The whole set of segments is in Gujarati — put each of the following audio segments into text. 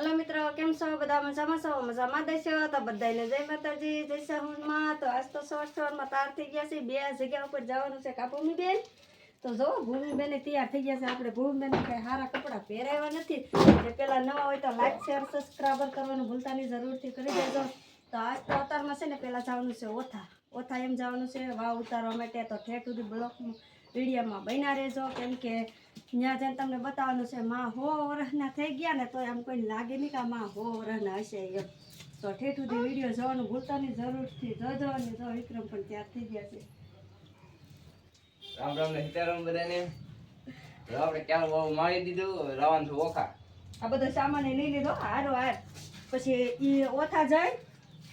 હલો મિત્રો, કેમ છો? બધા મજામાં છો? મજામાં દેશો તો બધાને જય માતાજી, જય સાહુમાં તો આજ તો સવાર સવારમાં તાર થઈ ગયા છે. બે જગ્યા ઉપર જવાનું છે કા બેન તો જો, ભૂમિબેન તૈયાર થઈ ગયા છે. આપણે ભૂમિબેન કઈ સારા કપડાં પહેરાવ્યા નથી. જે પેલા નવા હોય તો લાઈક શેર સબસ્ક્રાઈબર કરવાનું ભૂલતાની જરૂરથી કરી દેજો. તો આજ તો અતારમાં છે ને પેલા જવાનું છે ઓથા ઓથા એમ જવાનું છે વાવ ઉતારવા માટે તો ઠેઠ સુધી બ્લોક વિડીયોમાં બન્યા રહેજો. કેમ કે ત્યાં જઈને તમને બતાવવાનું છે માં હો વર્ષના થઈ ગયા ને તો એમ કોઈ લાગે નહીં કે માં હો વર્ષના હશે એમ. તો ઠેઠ સુધી વીડિયો જોવાનું ભૂલતાની જરૂરથી જોજો અને જો વિક્રમ પણ તૈયાર થઈ ગયા છે. રામ રામ ને સીતારામ બધાને. આપણે ક્યાં વાવ મારી દીધું રવાનું છું ઓખા. આ બધો સામાન લઈ લીધો હારો હાર. પછી એ ઓથા જાય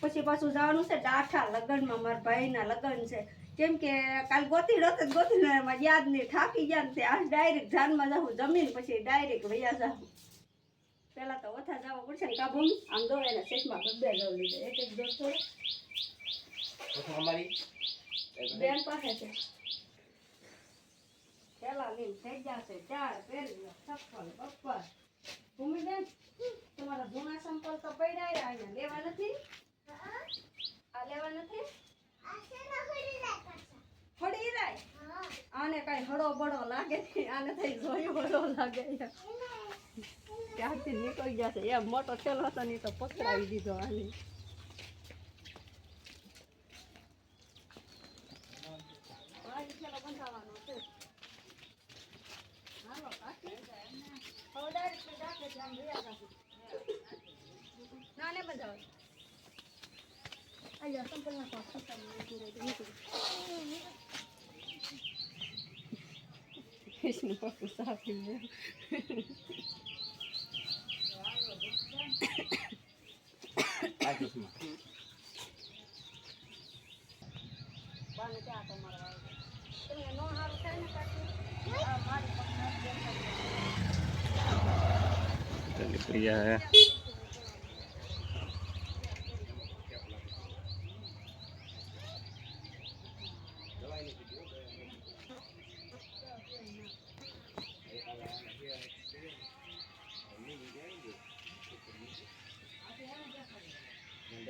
પછી પાછું જવાનું છે ડાઠા લગ્નમાં મારા ભાઈના લગ્ન છે. કેમ કે કાલ ગોતી રત ગોતી એમાં યાદ નહીં થાકી ગયા ને આજ ડાયરેક્ટ જાનમાં જાઉં જમીન પછી ડાયરેક્ટ વૈયા જાઉં. પહેલાં તો ઓછા જવા પડશે ને કાબુ આમ દો એના શેષમાં બે જવું લીધે. એક એક દો થોડો અમારી? બેન પાસે છે. પેલા લીમ થઈ ગયા છે. ચાર પહેરી લો ચપ્પલ બપ્પર ભૂમિ બેન તમારા જૂના સંપલ તો પડ્યા અહીંયા લેવા નથી? લેવા નથી? ફળી રાય આને કઈ હળો બળો લાગે નહીં આને થઈ જોયો બળો લાગે ક્યાંથી નીકળી ગયા છે એમ મોટો થયેલો હતો ને તો પકડાવી દીધો આને. હાલો કાકી કૃષ્ણ પપ્પુ સાફી ને આ ચશ્મા બાને ત્યાં તો મારવા આવે. તમને નો હારું થાય ને કાકી આ મારી પગ નથી નીકળી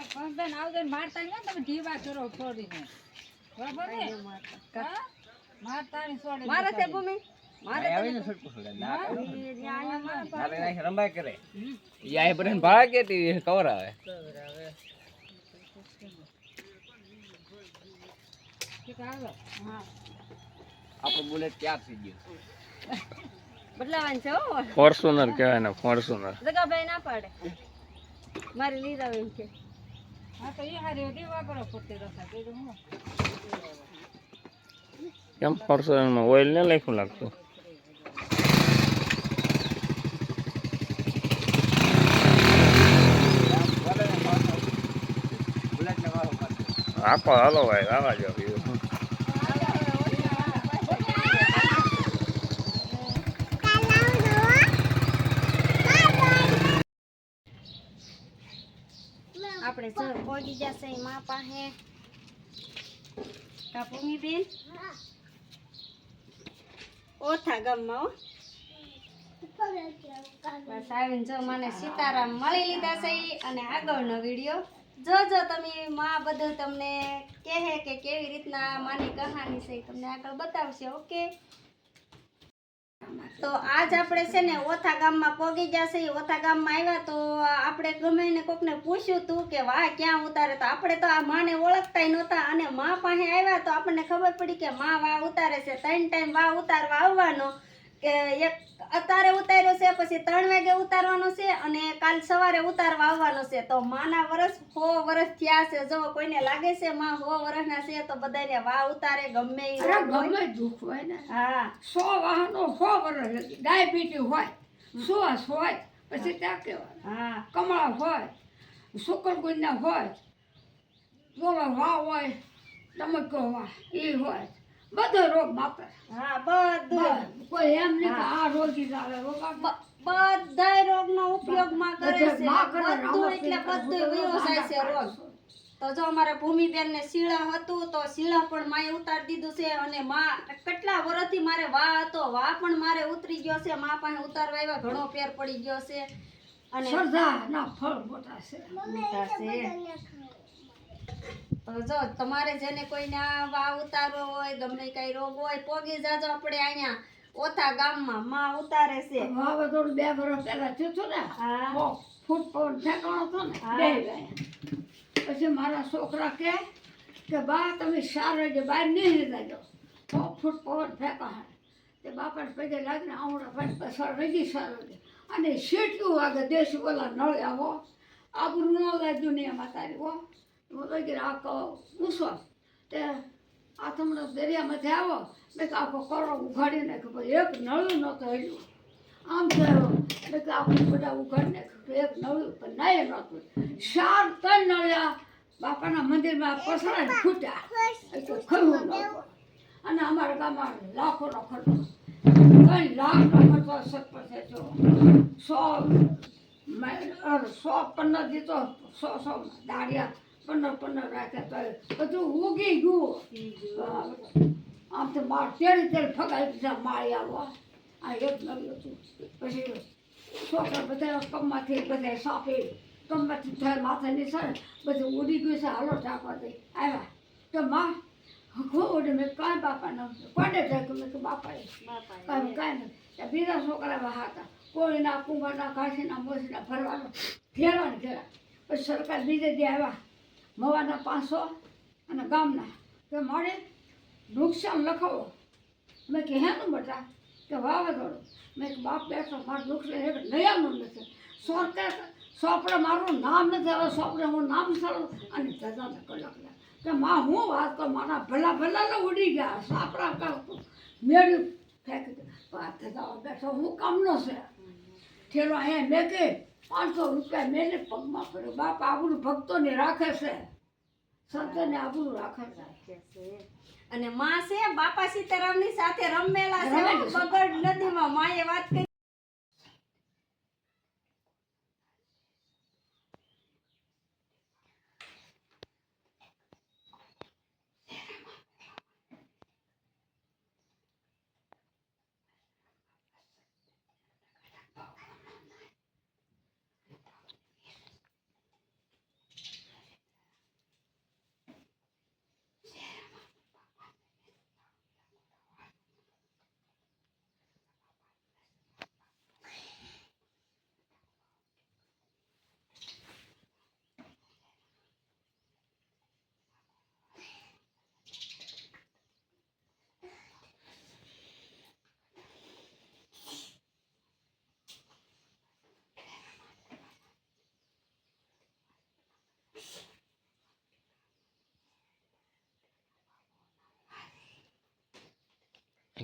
નીકળી ગઈ ઉધરા આવે પેલી. વાહ ભાઈ બેન આવજો ને મારતા તમે ઢીવા કરો છોડીને. બરાબર ને મારતા. હા? મારતા મારે છે ભૂમિ? મારે આવે ને છોડે ના કરે. ઈ ત્યાં અહીંયા મારે નાખી રંબાય કરે. ઈ આ બધાને ભાડા કેતી કવર આવે. ઠીક હાલો હા. આપણું બુલેટ ક્યાં થઈ ગયું? બદલાવાનું છે હો ફોર્ચ્યુનર કહેવાય ને ફોર્ચ્યુનર. જગાભાઈ ના પાડે. મારી લીધા એમ કે. કેમ ફોર્ચ્યુનરમાં ઓઇલ ને લખ્યું લાગતું આખો હાલો ભાઈ આવા જાવ આપણે સર પહોંચી જશે મા પાસે કાપુમી બેન ઓથા ગામમાં બસ આવીને જો મને સીતારામ મળી લીધા છે અને આગળનો વીડિયો જોજો તમે માં બધું તમને કહે કે કેવી રીતના માની કહાની છે તમને આગળ બતાવશે, ઓકે? તો આજ આપણે છે ને ઓથા ગામમાં પોગી જશે ઓથા ગામમાં આવ્યા તો આપણે ગમે ને કોકને પૂછ્યું તું કે, વાહ, ક્યાં ઉતારે? તો આપણે તો આ માને ઓળખતાય નહોતા અને મા પાસે આવ્યા તો આપણને ખબર પડી કે માં વાહ ઉતારે છે. ત્રણ ટાઈમ વાહ ઉતારવા આવવાનો. કે એક અત્યારે ઉતાર્યો છે પછી ત્રણ વાગે ઉતારવાનો છે અને કાલ સવારે ઉતારવા આવવાનો છે. તો માના વરસ સો વરસ થયા છે. જો કોઈને લાગે છે માં સો વર્ષના છે તો બધાને વાહ ઉતારે ગમે. ગમે દુઃખ હોય ને. હા. સો વાહનો સો વર્ષ ડાયાબિટીસ હોય સુવાસ હોય પછી ત્યાં કહેવાય. હા. કમળા હોય શુકરગુંજના હોય બોલો વા હોય ટમકો વાહ એ હોય. બધો રોગ માપે હા બધો. કોઈ એમ નહીં કે આ રોગી આવે રોગ બધા રોગનો છે માં કરે ને બધું એટલે બધું વ્યવસાય છે રોગ. તો જો અમારા ભૂમિબેન ને શીળા હતું તો શીળા પણ માએ ઉતારી દીધું છે અને માં કેટલા વર્ષથી મારે વા હતો. વા પણ મારે ઉતરી ગયો છે. માં પાસે ઉતારવા આવ્યા ઘણો ફેર પડી ગયો છે. અને ના ફળ મોટા છે. મોટા છે જો તમારે જેને કોઈને આ વા ઉતારવો હોય ગમે કઈ રોગ હોય પોગી જાજો આપણે અહીંયા ઓથા ગામમાં માં ઉતારે છે. વાવાઝોડું બે વર્ષ પહેલા થયું હતું ને હા. ફૂટ પવન ઠેકાણો હતો ને. બે પછી મારા છોકરા કે કે બા તમે ચાર વાગે બહાર નહીં જજો તો ફૂટ પવન ફેંકા તે બાપા પગે લાગીને આવડા ભાઈ પસાર રગી ચાર વાગે અને સીટ્યું વાગે દેશી ઓલા નળ આવો. આબરું ન લાય દુનિયામાં તારી હો હું. વગેરે આખો કહો પૂછો તે આ તમને દરિયામાંથી આવો. મેં આખો કરો ઉઘાડી નાખ્યો. એક નળું નહોતું હલ્યું આમ થયો. મેં કે આખું બધા ઉઘાડી નાખ્યું. એક નળું પણ નાય નહોતું ચાર, ત્રણ નળિયા બાપાના મંદિરમાં પસરાને ફૂટ્યા એ તો ખરું નહોતું અને અમારા ગામમાં લાખોનો ખર્ચો. ત્રણ લાખનો ખર્ચો સરપંચ થયો સો સો પંદર દીધો, સો સો દાળિયા પંદર પંદર રાખ્યા તો બધું ઉગી ગયું. આમ તો માર તેડી તેડી ફગાવી દીધા માળી આવવા આ એક નવી હતું. પછી છોકરા બધા કમમાંથી બધા સાપે કમમાંથી થાય માથે નિસરે બધું ઉડી ગયું છે. હાલો ટાંકવા દે. આવ્યા. તો માં ખોડ મેં કાંઈ બાપા ન કોને જાય મેં કે બાપાએ? કાંઈ કાંઈ નહીં બીજા છોકરા બહાર હતા. કોળીના કુંભારના કાશીના મોસીના ભરવાનું ઘેરા ને ઘેરા પછી સરકાર બીજે દે આવ્યા. મવાના પાંચસો અને ગામના. કે મારે નુકસાન લખાવો. મેં કે હેનું બટા? કે વાવાઝોડું મેં કે બાપ બેઠો મારું નુકસાન નયાનું નથી. સરકાર સોપડે મારું નામ નથી આવે સોપડે હું નામ સારું અને ધજાને કલાક કે માં હું વાત તો મારા ભલા ભલા ને ઉડી ગયા. સાપડા કરતું મેળ્યું. ફેંકી દે વાત બેઠો હું કામનો છે. ઠેલો અહીંયા મેં કે પાંચસો રૂપિયા મેને પગમાં કર્યો બાપ આપણું ભક્તોને રાખે છે. સંતોને આપણું રાખે છે. અને માં છે બાપા સીતારામની સાથે રમેલા છે હો, રમેલી છે. બગડ નદીમાં માએ વાત કરી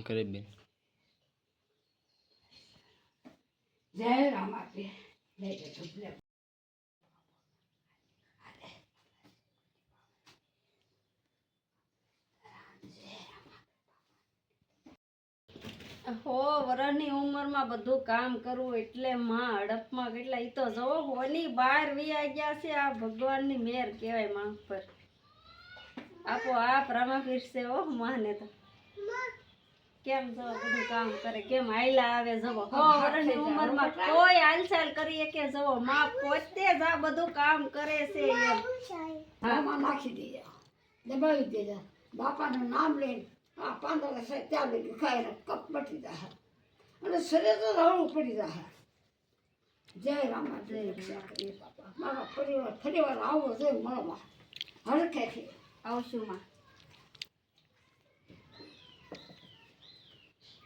કરે બેન. જય જય હો વરની ઉંમરમાં બધું કામ કરવું એટલે માં હડપમાં કેટલા એ તો જો હોની બહાર વિયા ગયા છે આ ભગવાનની મેર કહેવાયમાં પર આપો આપ રામા પીરસે ઓ માને તો. કેમ જો બધું કામ કરે કેમ હાયલા આવે જવો? હો વરની ઉંમરમાં કોઈ હાલચાલ કરીએ કે જવો? માં પોતે જ આ બધું કામ કરે છે એમ. આમાં નાખી દેજો દબાવી દેજો બાપાનું નામ લઈને આ પાંદર છે ત્યાં લઈને ખાઈને કપ પટી જાય અને શરીર તો રવળું પડી જાય જય રામા જય રક્ષા કરીએ બાપા. મારો પરિવાર ફરીવાર આવો જોઈએ મળવા. હરખેથી આવશું માં.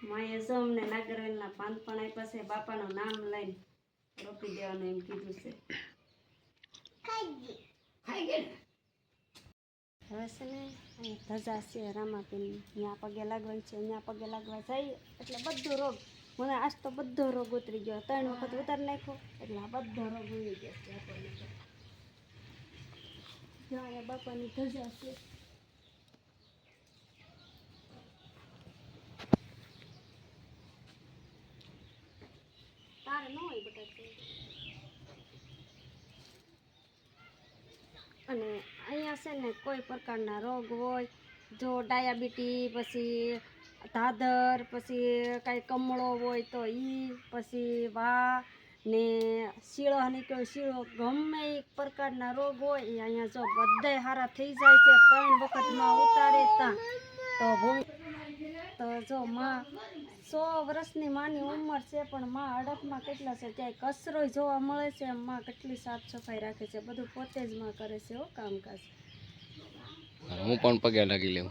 માએ અમને નાગરવેલના પાન પણ આપ્યા છે, બાપાનું નામ લઈને રોપી દેવાનું એમ કીધું છે. હવે છે ને ધજા છે રામાપીરની ત્યાં પગે લાગવાનું છે અહીંયા પગે લાગવા જઈએ. એટલે બધો રોગ, મને આજ તો બધો રોગ ઉતરી ગયો. ત્રણ વખત ઉતાર નાખ્યો, એટલે આ બધો રોગ ઉડી ગયો છે. આપણને બાપાની ધજા છે તારે ન હોય બટાકા અને અહીંયા છે ને કોઈ પ્રકારના રોગ હોય, જો ડાયાબિટી પછી ધાદર પછી કાંઈ કમળો હોય તો ઈ, પછી વા ને શીળો નીકળ્યો શીળો, ગમે એક પ્રકારના રોગ હોય એ અહીંયા જો બધા સારા થઈ જાય છે, ત્રણ વખતમાં ઉતારે તા તો તો જો માં સો વર્ષની માની ઉંમર છે પણ માં અડકમાં કેટલા છે? ક્યાંય કચરો જોવા મળે છે માં કેટલી સાફ સફાઈ રાખે છે? બધું પોતે જ માં કરે છે હો કામકાજ. હું પણ પગે લાગી લઉં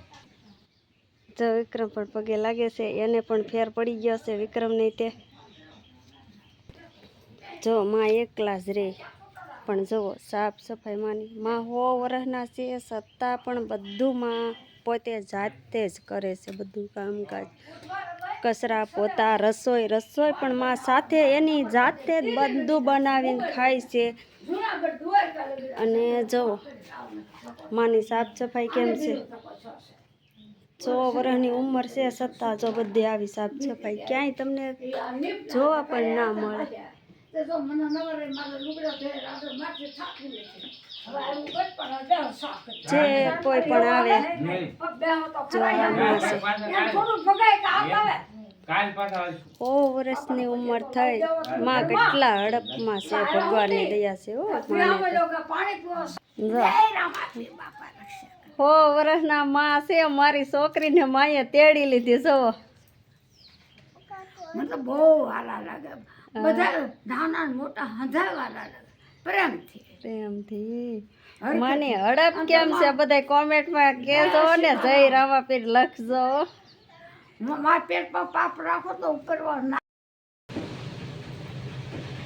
જો વિક્રમ પણ પગે લાગે છે એને પણ ફેર પડી ગયો છે વિક્રમની તે. જો માં એકલા જ રે પણ જુઓ સાફ સફાઈ માની માં હો વર્ષના છે સત્તા પણ બધું માં પોતે જાતે જ કરે છે બધું કામકાજ. કચરા પોતા, રસોઈ રસોઈ પણ માં સાથે એની જાતે જ બધું બનાવીને ખાય છે. અને જો, માની સાફ સફાઈ કેમ છે? છ વર્ષની ઉંમર છે છતાં જો બધી આવી સાફ સફાઈ. ક્યાંય તમને જોવા પણ ના મળે. જે. કોઈ પણ આવે. સો વર્ષની ઉંમર થઈ માં કેટલા હડપમાં છે ભગવાનની દયા છે હો વર્ષના માં છે મારી છોકરીને માએ તેડી લીધી જો મતલબ બહુ વાલા લાગે. બધા નાના મોટા હંધાવાલા લાગે. પ્રેમથી. પ્રેમથી મને હડપ કેમ છે? બધા કોમેન્ટમાં કહેજો ને જય રામાપીર લખજો મારા પેટ પર પાપ રાખો તો કરવા ના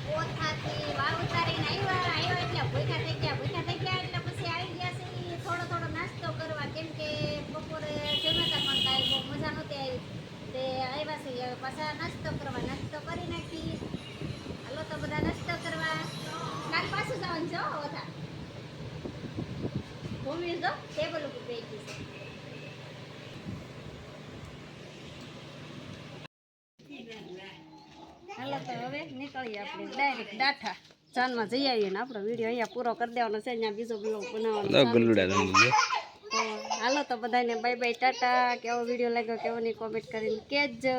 પોથાથી વાવ ઉતારીને આવ્યા આવ્યા એટલે ભૂખ્યા થઈ ગયા ભૂખ્યા થઈ ગયા એટલે પછી આવી ગયા છે ઈ થોડો થોડો નાસ્તો કરવા કેમ બપોરે જમ્યા પણ કાંઈ બહુ મજા નહોતી આવી. તે આવ્યા છે હવે પાછા નાસ્તો કરવા નાસ્તો કરી નાખી. હાલો તો બધા નાસ્તો કરવા. કાલ પાછું જવાનું છે હો ઓથા ભૂમિ જો ટેબલ ઉપર બેઠી છે. હાલો તો હવે નીકળીએ આપણે ડાયરેક્ટ ડાઠા ચાંદમાં જઈ આવીએ ને આપણો વીડિયો અહીંયા પૂરો કરી દેવાનો છે અહીંયા બીજો બ્લોગ બનાવવાનો તો હાલો તો બધાને બાય બાય ટાટા. કેવો વીડિયો લાગ્યો કેવો નહીં કોમેન્ટ કરીને કહેજો.